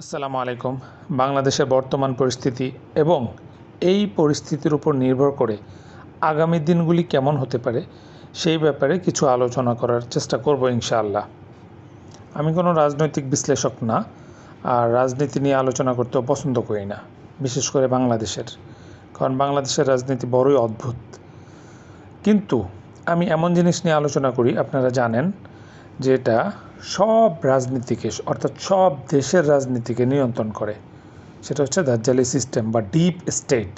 আসসালামু আলাইকুম। বাংলাদেশের বর্তমান পরিস্থিতি এবং এই পরিস্থিতির উপর নির্ভর করে আগামী দিনগুলি কেমন হতে পারে সেই ব্যাপারে কিছু আলোচনা করার চেষ্টা করব ইনশাআল্লাহ। আমি কোনো রাজনৈতিক বিশ্লেষক না আর রাজনীতি নিয়ে আলোচনা করতেও পছন্দ করি না, বিশেষ করে বাংলাদেশের। কারণ বাংলাদেশের রাজনীতি বড়ই অদ্ভুত। কিন্তু আমি এমন জিনিস নিয়ে আলোচনা করি, আপনারা জানেন যে এটা সব রাজনীতিকে, অর্থাৎ সব দেশের রাজনীতিকে নিয়ন্ত্রণ করে। সেটা হচ্ছে দাজ্জালি সিস্টেম বা ডিপ স্টেট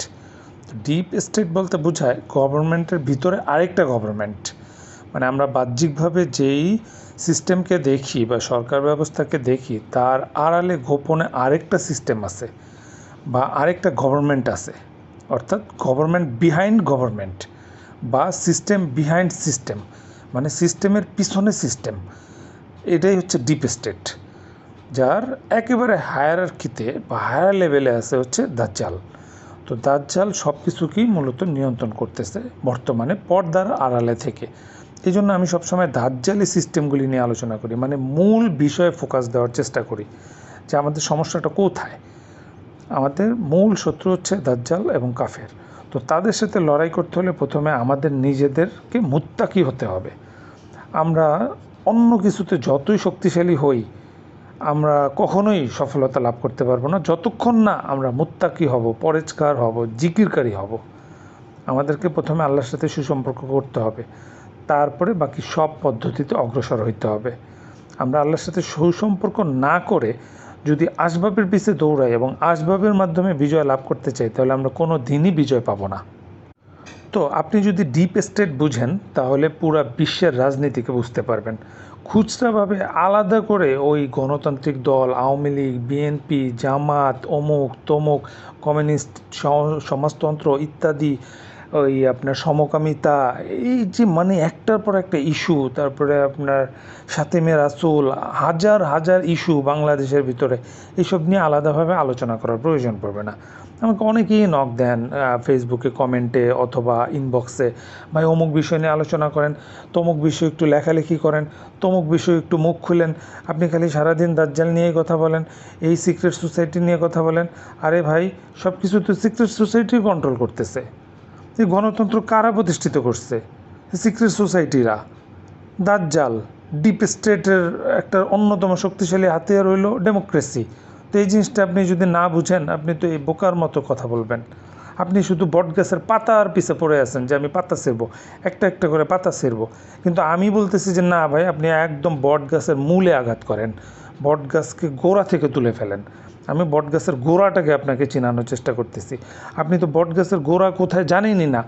ডিপ স্টেট বলতে বোঝায় গভর্নমেন্টের ভিতরে আরেকটা গভর্নমেন্ট মানে আমরা বাহ্যিকভাবে যেই সিস্টেমকে দেখি বা সরকার ব্যবস্থাকে দেখি, তার আড়ালে গোপনে আরেকটা সিস্টেম আছে বা আরেকটা গভর্নমেন্ট আছে। অর্থাৎ গভর্নমেন্ট বিহাইন্ড গভর্নমেন্ট বা সিস্টেম বিহাইন্ড সিস্টেম মানে সিস্টেমের পিছনে সিস্টেম এটাই হচ্ছে ডিপ স্টেট যার একেবারে হায়ারার্কিতে বা হায়ার লেভেলে আছে হচ্ছে দাজ্জাল। তো দাজ্জাল সব কিছুকেই মূলত নিয়ন্ত্রণ করতেছে বর্তমানে পর্দার আড়ালে থেকে। এই জন্য আমি সবসময় দাজ্জালি সিস্টেমগুলি নিয়ে আলোচনা করি মানে মূল বিষয়ে ফোকাস দেওয়ার চেষ্টা করি যে আমাদের সমস্যাটা কোথায়। আমাদের মূল শত্রু হচ্ছে দাজ্জাল এবং কাফের। তো তাদের সাথে লড়াই করতে হলে প্রথমে আমাদের নিজেদেরকে মুত্তাকি হতে হবে। আমরা অন্য কিছুতে যতই শক্তিশালী হই, আমরা কখনোই সফলতা লাভ করতে পারব না। যতক্ষণ না আমরা মুত্তাকি হব পরেজকার হব, জিকিরকারী হব, আমাদেরকে প্রথমে আল্লাহর সাথে সুসম্পর্ক করতে হবে। তারপরে বাকি সব পদ্ধতিতে অগ্রসর হইতে হবে। আমরা আল্লাহর সাথে সুসম্পর্ক না করে যদি আসবাবের পিছে দৌড়াই এবং আসবাবের মাধ্যমে বিজয় লাভ করতে চাই, তাহলে আমরা কোনো দিনই বিজয় পাবো না। তো আপনি যদি ডিপ স্টেট বুঝেন, তাহলে পুরো বিশ্বের রাজনীতিকে বুঝতে পারবেন। খুচরাভাবে আলাদা করে ওই গণতান্ত্রিক দল, আওয়ামী লীগ বিএনপি জামাত, অমুক, তমুক, কমিউনিস্ট সমাজতন্ত্র ইত্যাদি, ওই আপনার সমকামিতা, এই যে মানে একটার পর একটা ইস্যু, তারপরে আপনার সাথে মে রাসুল, হাজার হাজার ইস্যু বাংলাদেশের ভিতরে, এসব নিয়ে আলাদাভাবে আলোচনা করার প্রয়োজন পড়বে না। আমাকে অনেকেই নক দেন ফেসবুকে কমেন্টে অথবা ইনবক্সে ভাই, অমুক বিষয় নিয়ে আলোচনা করেন, তমুক বিষয় একটু লেখালেখি করেন, তমুক বিষয় একটু মুখ খুলেন, আপনি খালি সারাদিন দাজ্জাল নিয়েই কথা বলেন, এই সিক্রেট সোসাইটি নিয়ে কথা বলেন, আরে ভাই সব কিছু তো সিক্রেট সোসাইটি কন্ট্রোল করতেছে। এই গণতন্ত্র কারা প্রতিষ্ঠিত করছে? সিক্রেট সোসাইটিরা দাজ্জাল ডিপ স্টেটের একটা অন্যতম শক্তিশালী হাতিয়ার হইল ডেমোক্রেসি তো এই জিনিসটা আপনি যদি না বুঝেন, আপনি তো এই বোকার মতো কথা বলবেন। আপনি শুধু বট গাছের পাতার পিছে পড়ে আছেন যে আমি পাতা ছিঁড়বো, একটা একটা করে পাতা ছিঁড়বো। কিন্তু আমি বলতেছি যে না ভাই, আপনি একদম বট গাছের মূলে আঘাত করেন। বট গাছকে গোড়া থেকে তুলে ফেলেন। আমি বট গাছের গোড়াটাকে আপনাকে চেনানোর চেষ্টা করতেছি। আপনি তো বট গাছের গোড়া কোথায় জানেনই না।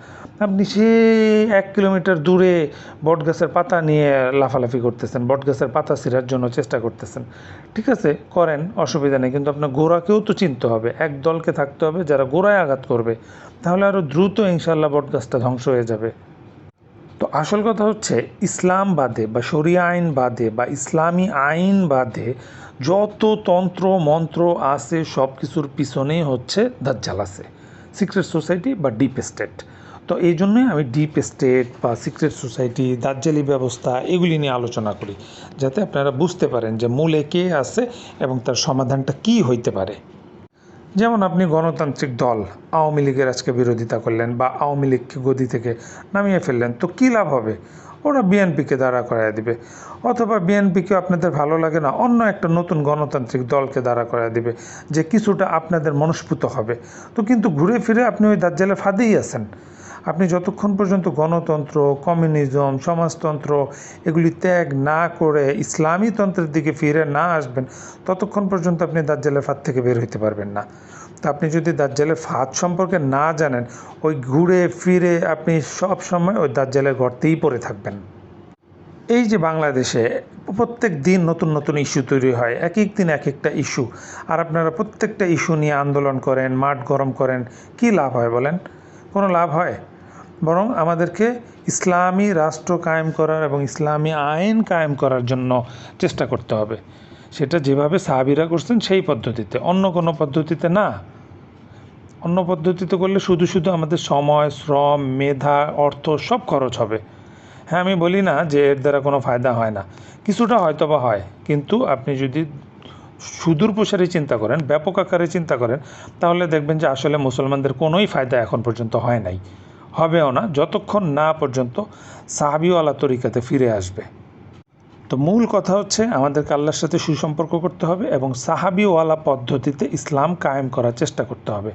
আপনি সে এক কিলোমিটার দূরে বট গাছের পাতা নিয়ে লাফালাফি করতেছেন বট গাছের পাতা ছিঁড়ার জন্য চেষ্টা করতেছেন। ঠিক আছে, করেন, অসুবিধা নেই, কিন্তু আপনার গোড়াকেও তো চিনতে হবে, এক দলকে থাকতে হবে যারা গোড়ায় আঘাত করবে, তাহলে আরও দ্রুত ইনশাল্লাহ বট গাছটা ধ্বংস হয়ে যাবে। তো আসল কথা হচ্ছে ইসলাম বাদে বা শরিয়া আইন বাদে বা ইসলামী আইন বাদে যত তন্ত্র, মন্ত্র আছে সব কিছুর পিছনেই হচ্ছে দাজ্জাল আছে। সিক্রেট সোসাইটি বা ডিপ স্টেট তো এই জন্যই আমি ডিপ স্টেট বা সিক্রেট সোসাইটি দাজ্জালি ব্যবস্থা এগুলি নিয়ে আলোচনা করি, যাতে আপনারা বুঝতে পারেন যে মূলে কে আছে এবং তার সমাধানটা কি হইতে পারে। যেমন আপনি গণতান্ত্রিক দল, আওয়ামী লীগের আজকে বিরোধিতা করলেন বা আওয়ামী লীগকে গদি থেকে নামিয়ে ফেললেন, তো কী লাভ হবে? ওরা বিএনপিকে দাঁড়া করায় দিবে, অথবা বিএনপিকে আপনাদের ভালো লাগে না, অন্য একটা নতুন গণতান্ত্রিক দলকে দাঁড়া করায় দিবে, যে কিছুটা আপনাদের মনস্ফুত হবে। তো কিন্তু ঘুরে ফিরে আপনি ওই দাজ্জালের ফাঁদেই আছেন। আপনি যতক্ষণ পর্যন্ত গণতন্ত্র, কমিউনিজম, সমাজতন্ত্র এগুলি ত্যাগ না করে ইসলামী তন্ত্রের দিকে ফিরে না আসবেন, ততক্ষণ পর্যন্ত আপনি দাজ্জালের ফাঁদ থেকে বের হইতে পারবেন না। তো আপনি যদি দাজ্জালের ফাঁদ সম্পর্কে না জানেন, ওই ঘুরে ফিরে আপনি সব সময় ওই দাজ্জালের গর্তেই পড়ে থাকবেন। এই যে বাংলাদেশে প্রত্যেক দিন নতুন নতুন ইস্যু তৈরি হয়, এক এক দিন এক একটা ইস্যু, আর আপনারা প্রত্যেকটা ইস্যু নিয়ে আন্দোলন করেন, মাঠ গরম করেন, কি লাভ হয় বলেন? কোনো লাভ হয়? বরং আমাদেরকে ইসলামী রাষ্ট্র কায়েম করার এবং ইসলামী আইন কায়েম করার জন্য চেষ্টা করতে হবে। সেটা যেভাবে সাহাবিরা করছেন সেই পদ্ধতিতে। অন্য কোনো পদ্ধতিতে না। অন্য পদ্ধতিতে করলে শুধু শুধু আমাদের সময়, শ্রম, মেধা, অর্থ সব খরচ হবে। হ্যাঁ আমি বলি না যে এর দ্বারা কোনো ফায়দা হয় না। কিছুটা হয়তো বা হয়। কিন্তু আপনি যদি সুদূর প্রসারে চিন্তা করেন, ব্যাপক আকারে চিন্তা করেন, তাহলে দেখবেন যে আসলে মুসলমানদের কোনোই ফায়দা এখন পর্যন্ত হয় নাই। হবেও না, যতক্ষণ না পর্যন্ত সাহাবিওয়ালা তরিকাতে ফিরে আসবে। তো মূল কথা হচ্ছে, আমাদেরকে আল্লাহর সাথে সুসম্পর্ক করতে হবে এবং সাহাবিওয়ালা পদ্ধতিতে ইসলাম কায়েম করার চেষ্টা করতে হবে।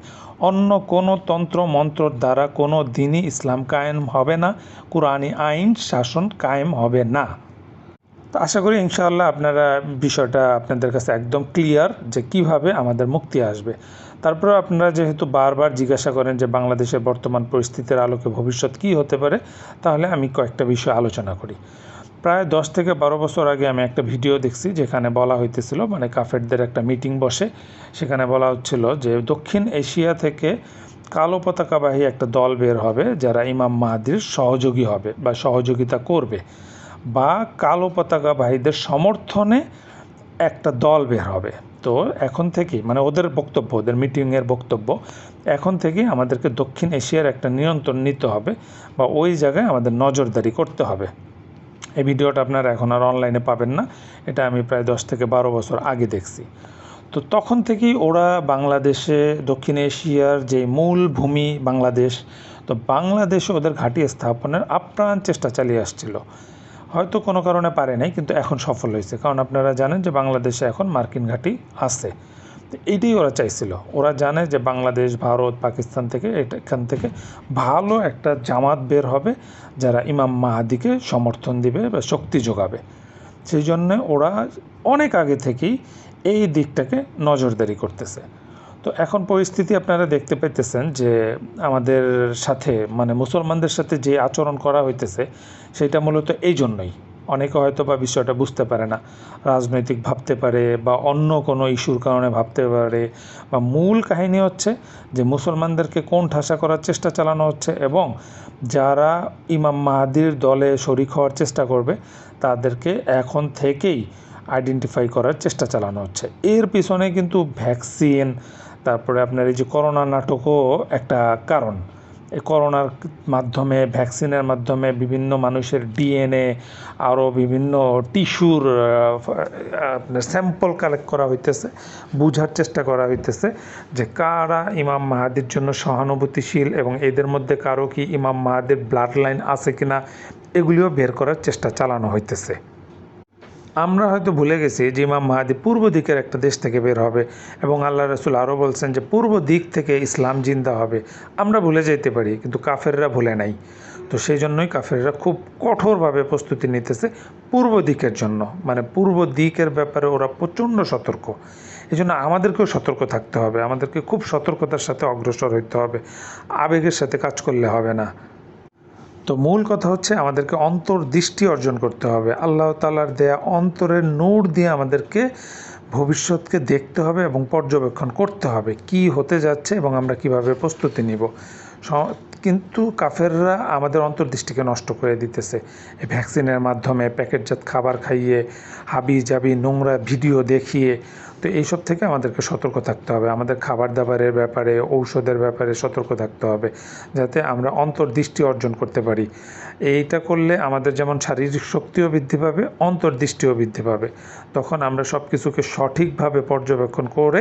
অন্য কোনো তন্ত্র মন্ত্রর দ্বারা কোনো দিনই ইসলাম কায়েম হবে না, কোরআনী আইন, শাসন কায়েম হবে না। তো আশা করি ইনশাআল্লাহ আপনারা বিষয়টা আপনাদের কাছে একদম ক্লিয়ার যে কীভাবে আমাদের মুক্তি আসবে। তারপরে আপনারা যেহেতু বারবার জিজ্ঞাসা করেন যে বাংলাদেশের বর্তমান পরিস্থিতির আলোকে ভবিষ্যৎ কী হতে পারে, তাহলে আমি কয়েকটা বিষয় আলোচনা করি। প্রায় দশ থেকে বারো বছর আগে আমি একটা ভিডিও দেখছি যেখানে বলা হইতেছিল মানে কাফেরদের একটা মিটিং বসে, সেখানে বলা হচ্ছিল যে দক্ষিণ এশিয়া থেকে কালো পতাকাবাহী একটা দল বের হবে যারা ইমাম মাহাদির সহযোগী হবে বা সহযোগিতা করবে বা কালো পতাকাবাহীদের সমর্থনে একটা দল বের হবে। তো এখন থেকেই মানে ওদের বক্তব্য, ওদের মিটিংয়ের বক্তব্য, এখন থেকেই আমাদেরকে দক্ষিণ এশিয়ার একটা নিয়ন্ত্রণ নিতে হবে বা ওই জায়গায় আমাদের নজরদারি করতে হবে। এই ভিডিওটা আপনারা এখন আর অনলাইনে পাবেন না, এটা আমি প্রায় দশ থেকে বারো বছর আগে দেখছি। তো তখন থেকেই ওরা বাংলাদেশে, দক্ষিণ এশিয়ার যে মূল ভূমি বাংলাদেশ, তো বাংলাদেশে ওদের ঘাঁটি স্থাপনের আপ্রাণ চেষ্টা চালিয়ে আসছিল। হয়তো কোনো কারণে পারে নাই, কিন্তু এখন সফল হয়েছে। কারণ আপনারা জানেন যে বাংলাদেশে এখন মার্কিন ঘাঁটি আছে। এইটাই ওরা চাইছিল। ওরা জানে যে বাংলাদেশ, ভারত, পাকিস্তান থেকে এখান থেকে ভালো একটা জামাত বের হবে, যারা ইমাম মাহাদিকে সমর্থন দিবে বা শক্তি যোগাবে। সেই জন্যে ওরা অনেক আগে থেকেই এই দিকটাকে নজরদারি করতেছে। তো এখন পরিস্থিতি আপনারা দেখতে পাইতেছেন যে আমাদের সাথে মানে মুসলমানদের সাথে যে আচরণ করা হইতেছে, সেটা মূলত এই জন্যই। অনেকে হয়তো বা বিষয়টা বুঝতে পারে না, রাজনৈতিক ভাবতে পারে বা অন্য কোনো ইস্যুর কারণে ভাবতে পারে বা মূল কাহিনী হচ্ছে যে মুসলমানদেরকে কোন ঠাসা করার চেষ্টা চালানো হচ্ছে এবং যারা ইমাম মাহাদির দলে শরিক হওয়ার চেষ্টা করবে, তাদেরকে এখন থেকেই আইডেন্টিফাই করার চেষ্টা চালানো হচ্ছে। এর পিছনে কিন্তু ভ্যাকসিন তারপরে আপনার এই যে করোনা নাটকও একটা কারণ। এই করোনার মাধ্যমে, ভ্যাকসিনের মাধ্যমে বিভিন্ন মানুষের ডিএনএ, আরও বিভিন্ন টিস্যুর আপনার স্যাম্পল কালেক্ট করা হইতেছে, বোঝার চেষ্টা করা হইতেছে যে কারা ইমাম মাহাদির জন্য সহানুভূতিশীল এবং এদের মধ্যে কারও কি ইমাম মাহাদির ব্লাড লাইন আছে কিনা, এগুলিও বের করার চেষ্টা চালানো হইতেছে। আমরা হয়তো ভুলে গেছি যে ইমাম মাহাদি পূর্ব দিকের একটা দেশ থেকে বের হবে এবং আল্লাহ রসুল আরও বলছেন যে পূর্ব দিক থেকে ইসলাম জিন্দা হবে। আমরা ভুলে যেতে পারি, কিন্তু কাফেররা ভুলে নাই। তো সেই জন্যই কাফেররা খুব কঠোরভাবে প্রস্তুতি নিতেছে পূর্ব দিকের জন্য। মানে পূর্ব দিকের ব্যাপারে ওরা প্রচণ্ড সতর্ক। এই জন্য আমাদেরকেও সতর্ক থাকতে হবে। আমাদেরকে খুব সতর্কতার সাথে অগ্রসর হইতে হবে। আবেগের সাথে কাজ করলে হবে না। তো মূল কথা হচ্ছে আমাদেরকে অন্তর্দৃষ্টি অর্জন করতে হবে। আল্লাহ তালার দেয়া অন্তরের নূর দিয়ে আমাদেরকে ভবিষ্যৎকে দেখতে হবে এবং পর্যবেক্ষণ করতে হবে। কি হতে যাচ্ছে এবং আমরা কীভাবে প্রস্তুতি নিব? কিন্তু কাফেররা আমাদের অন্তর্দৃষ্টিকে নষ্ট করে দিতেছে। এই ভ্যাকসিনের মাধ্যমে প্যাকেটজাত খাবার খাইয়ে, হাবি জাবি নোংরা ভিডিও দেখিয়ে, তো এইসব থেকে আমাদেরকে সতর্ক থাকতে হবে। আমাদের খাবার দাবারের ব্যাপারে, ঔষধের ব্যাপারে সতর্ক থাকতে হবে, যাতে আমরা অন্তর্দৃষ্টি অর্জন করতে পারি। এইটা করলে আমাদের যেমন শারীরিক শক্তিও বৃদ্ধি পাবে, অন্তর্দৃষ্টিও বৃদ্ধি পাবে। তখন আমরা সব কিছুকে সঠিকভাবে পর্যবেক্ষণ করে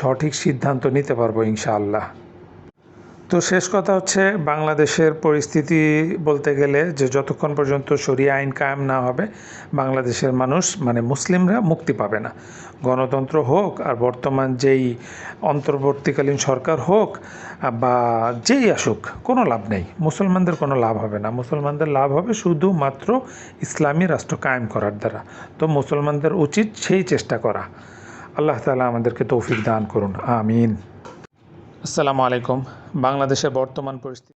সঠিক সিদ্ধান্ত নিতে পারব ইনশাআল্লাহ। তো শেষ কথা হচ্ছে বাংলাদেশের পরিস্থিতি বলতে গেলে যে যতক্ষণ পর্যন্ত সরিয়া আইন কায়েম না হবে, বাংলাদেশের মানুষ মানে মুসলিমরা মুক্তি পাবে না। গণতন্ত্র হোক আর বর্তমান যেই অন্তর্বর্তীকালীন সরকার হোক বা যেই আসুক, কোনো লাভ নেই। মুসলমানদের কোনো লাভ হবে না। মুসলমানদের লাভ হবে শুধুমাত্র ইসলামী রাষ্ট্র কায়েম করার দ্বারা। তো মুসলমানদের উচিত সেই চেষ্টা করা। আল্লাহ তালা আমাদেরকে তৌফিক দান করুন। আমিন। আসসালামু আলাইকুম। বাংলাদেশের বর্তমান পরিস্থিতি